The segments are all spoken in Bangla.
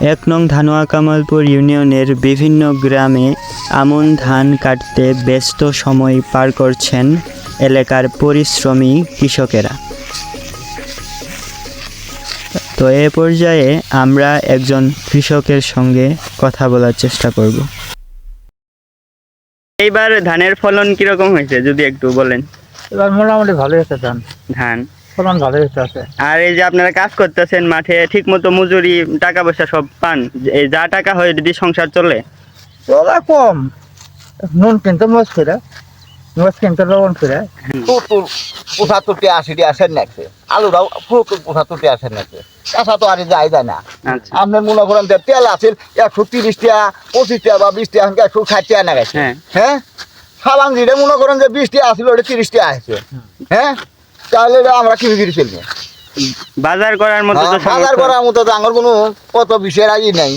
এক নং ধানোয়া কামালপুর ইউনিয়নের বিভিন্ন গ্রামে আমন ধান কাটতে ব্যস্ত সময় পার করছেন এলাকার পরিশ্রমী কৃষকেরা। এ পর্যায়ে আমরা একজন কৃষকের সঙ্গে কথা বলার চেষ্টা করব। এইবার ধানের ফলন কীরকম হয়েছে যদি একটু বলেন? এবার মোটামুটি ভালোই আছে ধান। ধান? ফলন ভালোই হচ্ছে আছে। আর এই যে আপনারা কাজ করতেছেন মাঠে ঠিক মতো মজুরি টাকা পয়সা সব পান এই যা টাকা হয় যদি সংসার চলে? ওরা কম নুন কিনতে মজ করে মজ কিনতে লবণ করে সত্তর পঁচাত্তরটি আশিটি আসেন নাকছে আলুরাও সত্তর পঁচাত্তরটি আসেন নাকছে কাঁচা তো আর যায় যায় না। আচ্ছা। আপনার মনে করেন যে তেল আছে একশো তিরিশ টাকা পঁচিশ টাকা বা বিশ টাকা একশো ষাট টাকা না গেছে হ্যাঁ হ্যাঁ মনে করেন যে বিশ টাকা আসলে ওটা তিরিশ টাকা আসছে হ্যাঁ তাহলে আমরা কিনে বাজার করার মতো তো হ্যাঁ, বাজার করার মতো তো আমার কোনো কত বিষয়ের আগেই নাই।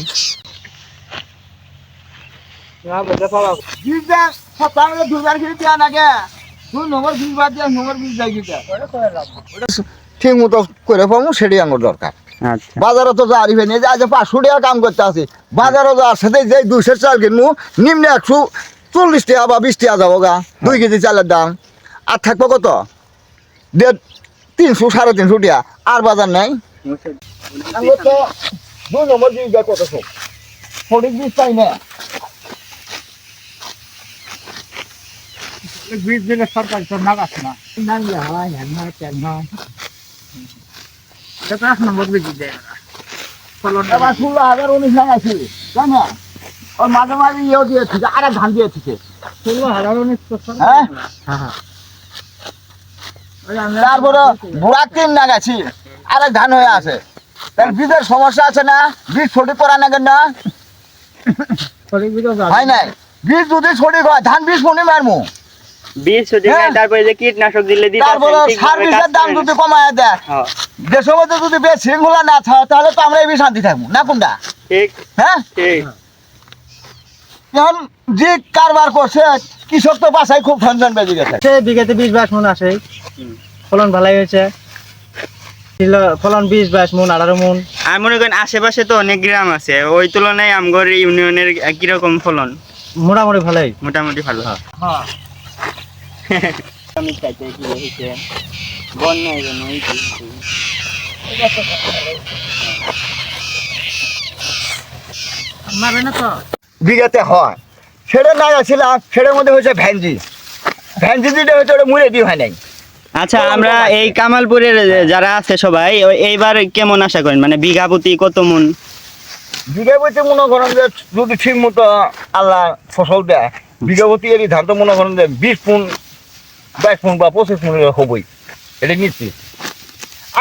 ঠিক মতো করে পাবো সেটাই আমার দরকার আচ্ছা। বাজারে তো যাওয়ারই হয় না যে আজ পাঁচশো টাকা কাম করতে আছি। বাজারে যাওয়ার সাথে যে দুইশো চাল কিনবো নিম্নে একশো চল্লিশ টাকা বা বিশ টাকা যাব গা। দুই কেজি চালের দাম। আর থাকব কত? দেড় তিনশো সাড়ে তিনশো টাকা। আর বাজার নাই? দুই নম্বর জীবিকা কত সব সঠিক বীজ পাই না? বীজ দিলে সরকার তো না। হয় হ্যান হয়। হয় এক নম্বর বীজ দেয় এবার ষোলো হাজার উনিশ ওর মাঝে মাঝে ইয়েও দিয়েছে আর এক ধান দিয়েছে ষোলো হাজার উনিশ হ্যাঁ? হ্যাঁ হ্যাঁ। তারপরে বুড়া তিন আর এক ধান হয়ে আছে। বীজের সমস্যা আছে না? বীজ সঠিক করা না? কেন না। হয় নাই? বীজ যদি সঠিক হয় ধান বীজ মনে মারমু? বীজ যদি হ্যাঁ। তারপরে যে কীটনাশক দিলে দিতে তারপরে সার দাম যদি কমায় দেয় হ্যাঁ, যে যদি বেশ শৃঙ্খলা না থাকে তাহলে তো আমরা এই শান্তি থাকব না কোনটা? ঠিক। হ্যাঁ? ঠিক। এখন যে কারবার করছে কৃষক তো বাসায় খুব বেজে গেছে। বিঘাতে বিশ বাইশ মন আসে ফলন ভালোই হয়েছে। ফলন বিশ বাইশ মন আঠারো মন। আর মনে করেন আশেপাশে তো অনেক গ্রাম আছে ওই তুলনায় আমগর ইউনিয়নের কীরকম ফলন? মোটামুটি ভালোই। মোটামুটি ভালো। হ্যাঁ। আমি চাইতে কি হয়েছে বন্যায় জন্য এই মারে না তো। বিঘাতে হয়। সেটা না গেছিলাম সেটার মধ্যে হয়েছে ভ্যানজি ভ্যানজি যেটা হয়েছে ওটা মুড়ে দিয়ে হয় নাই। আচ্ছা আমরা এই কামালপুরের যারা আছে সবাই এইবার কেমন আশা করেন? মানে বিঘা প্রতি কত মন? বিঘা প্রতি মনে করেন যে যদি ঠিক মতো আল্লাহ ফসল দেয় বিঘা প্রতি এরই ধান তো মনে করেন যে বিশ পুন বাইশ পুন বা পঁচিশ পুন হবই। এটা নিশ্চিত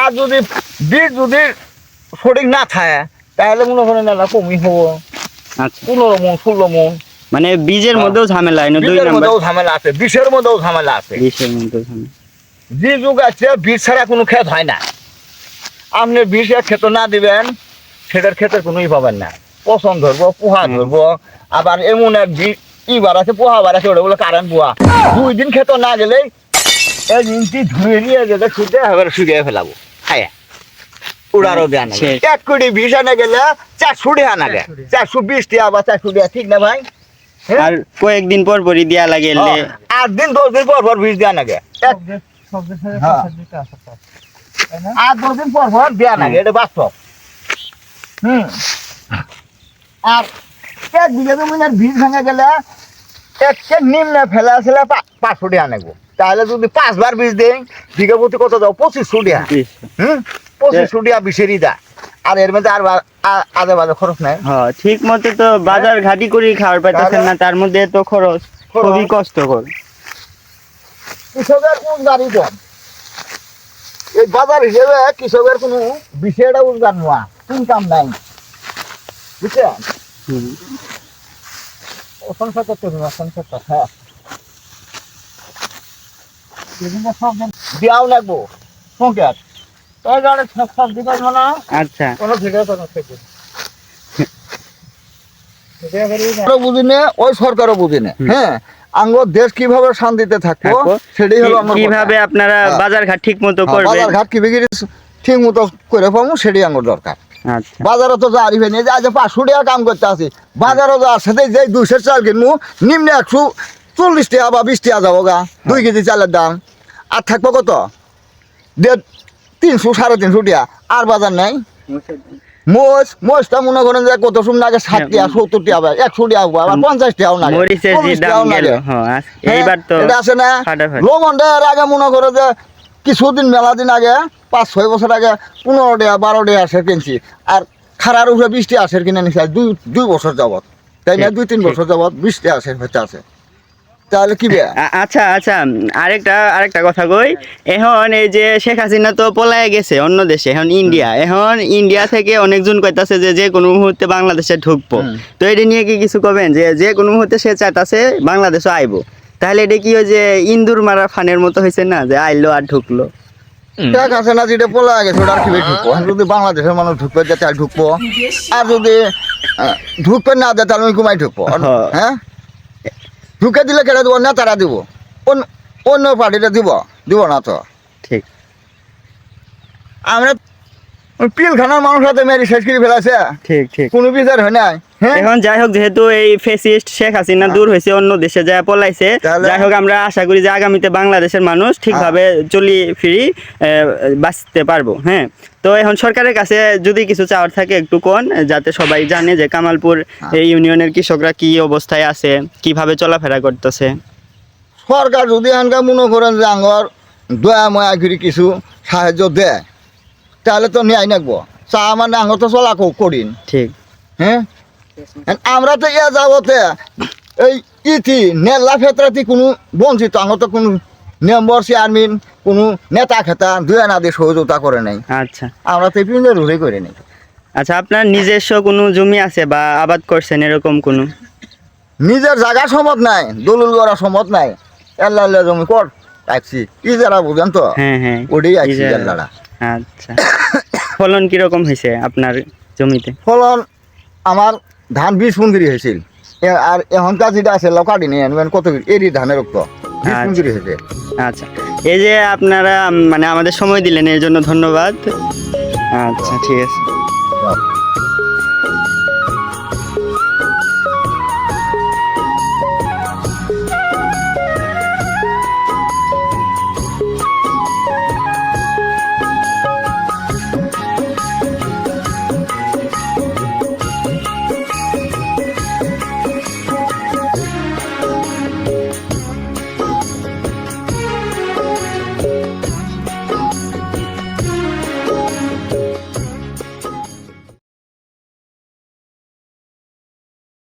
আর যদি বীজ যদি সঠিক না থাকে তাহলে মনে করেন আল্লাহ কমই হব। আচ্ছা। পনেরো মন ষোলো মন। মানে বীজের হ্যাঁ। মধ্যেও ঝামেলা হয় না দুই বীজের মধ্যেও ঝামেলা আছে বিষের মধ্যেও ঝামেলা আছে। বীজের মধ্যেও ঝামেলা। যে যুগ আছে বীজ ছাড়া কোনো ক্ষেত হয় না। আপনি বীজ এক ক্ষেত না দিবেন সেটার ক্ষেতের কোনোই পাবেন না। পছন্দ ধরবো পোহা ধরবো আবার এমন এক বীজ ইবার আছে পোহা বার আছে ওটা বলে কারেন্ট পোহা। দুই দিন ক্ষেত না গেলেই ইঞ্চি ধুয়ে নিয়ে যেতে শুতে এবার শুকিয়ে ফেলাবো। খায়া উড়ারও এক কোটি বিষ আনা গেলে চারশো টাকা না গে চারশো বিশ টাকা বা চারশো টাকা ঠিক না ভাই? হ্যাঁ? আর কয়েকদিন পর পরই দেয়া লাগে হ্যাঁ, আট দিন দশ দিন পর পর বিষ দেওয়া না গে এক সব দেশের হ্যাঁ। দিতে আসে না? আর পর পর দেয়া লাগে এটা বাস্তব। হুম। আর এক বিঘা জমিনের বীজ ভেঙে গেলে একটা নিম্নে ফেলা ছিল পাঁচশো টাকা নেব। তাহলে যদি পাঁচবার বীজ দেই বিঘা প্রতি কত দাও? পঁচিশশো টাকা। হুম? পঁচিশশো টাকা বিষেরই দা আর এর মধ্যে আর বা- আ- আজে বাজে খরচ নাই। হ্যাঁ ঠিক মতো তো বাজার ঘাটি করে খাওয়ার পাইতেছেন না তার মধ্যে তো খরচ। খুবই কষ্টকর। কৃষকের উদ্গারই কম এই বাজার হিসেবে কৃষকের কোনো বিষয়টা উদ্গার নোয়া ইনকাম নাই। বুঝছেন? হ্যাঁ লাগবো না আচ্ছা। কোনো ভিডিও করবে ওই সরকারও বুঝি নে হ্যাঁ আঙ্গ দেশ কীভাবে শান্তিতে থাকব। সেটাই হলো আমার কীভাবে আপনারা হ্যাঁ। বাজার ঘাট ঠিক মতো করবেন? বাজার ঘাট কি বিক্রি ঠিক মতো করে পাবো সেটাই আঙ্গুর দরকার। বাজারে তো যা আরিফে নিয়ে যে আজ পাঁচশো টাকা কাম করতে আছি। বাজারে যা সাথে যে দুশো চাল কিনবো নিম্নে একশো চল্লিশ টাকা বা বিশ টাকা যাব গা দুই কেজি চালের দাম। আর থাকব কত? দেড় তিনশো সাড়ে তিনশো টাকা। আর বাজার নাই? মোষ মোষটা মনে করেন যে কত সময় আগে ষাট টাকা সত্তর টাকা বা একশো টাকা হব, আবার পঞ্চাশ টাকাও লাগে লাগে। হ্যাঁ হ্যাঁ, এটা আছে না? এর আগে মনে করে যে কিছুদিন মেলা দিন আগে পাঁচ ছয় বছর আগে পনেরো টাকা বারো টাকা আসে কিনছি। আর খারার উপরে বৃষ্টি আসে কিনে নিছি দুই দুই বছর যাবত তাই না? দুই তিন বছর যাবত বৃষ্টি আসে হইতে আছে তাহলে কি আচ্ছা আচ্ছা আরেকটা আরেকটা কথা কই। এখন এই যে শেখ হাসিনা তো পলায় গেছে অন্য দেশে এখন ইন্ডিয়া। এখন ইন্ডিয়া থেকে অনেকজন কইতাছে যে যে কোনো মুহূর্তে বাংলাদেশে ঢুকবো। তো এটা নিয়ে কি কিছু কবেন? যে যে কোনো মুহূর্তে সে চাইতাছে বাংলাদেশে আইবো। তাহলে এটা কি ওই যে ইন্দুর মারা ফানের মতো হয়েছে না? যে আইলো আর ঢুকলো। আছে না যেটা পোলা গেছে ওটা আর কি ঢুকবো? যদি বাংলাদেশের মানুষ ঢুকবে যে তাই ঢুকবো আর যদি ঢুকবে না দেয় তাহলে আমি কুমাই ঢুকবো। হ্যাঁ। হ্যাঁ? ঢুকে দিলে কেটে দেবো না তারা দিব। অন্য অন্য পার্টিটা দিব দিব না তো। ঠিক। আমরা পিলখানার মানুষ হাতে মেরি শেষ করে ফেলাছে ঠিক ঠিক। কোনো বিচার হয় নাই। এখন যাই হোক যেহেতু এই ফেসিস্ট শেখ হাসিনা দূর হয়েছে অন্য দেশে যায় পলাইছে যাই হোক আমরা আশা করি যে আগামীতে বাংলাদেশের মানুষ ঠিকভাবে চলি ফিরি বাঁচতে পারব হ্যাঁ। তো এখন সরকারের কাছে যদি কিছু চাওয়ার থাকে একটু কোন যাতে সবাই জানে যে কামালপুর এই ইউনিয়নের কৃষকরা কি অবস্থায় আছে কীভাবে চলাফেরা করতেছে? সরকার যদি এখানকার মনে করেন যে আঙ্গর দয়া ময়া করে কিছু সাহায্য দেয় তাহলে তো নিয়ে নাকবো। চা মানে আঙ্গর তো চলা করিন ঠিক। হ্যাঁ? আমরা তো ইয়া যাবতে এই ইতি নেলা ফেতরাতি কোনো বঞ্চিত আঙ্গর তো কোনো মেম্বার চেয়ারম্যান কোনো নেতা খেতা দুয়া না দিয়ে সহযোগিতা করে নাই। আচ্ছা। আমরা তো এই পিন্ড রুলে করে নাই। আচ্ছা আপনার নিজস্ব কোনো জমি আছে বা আবাদ করছেন এরকম কোনো? নিজের জায়গা সম্মত নাই দলিল করা সম্মত নাই। এল্লা জমি কর রাখছি কি যারা বুঝেন তো? হ্যাঁ হ্যাঁ। ওটাই আইছি এল্লারা। আচ্ছা। ফলন কীরকম হয়েছে আপনার জমিতে? ফলন আমার ধান বিশ পুঞ্জিরি হয়েছিল আর এখনকার যেটা আছে লকাটি নিয়ে আনবেন কত এরই ধানের রক্ত বিশ আচ্ছা। হয়েছে। আচ্ছা। এই যে আপনারা মানে আমাদের সময় দিলেন এর জন্য ধন্যবাদ। আচ্ছা ঠিক আছে।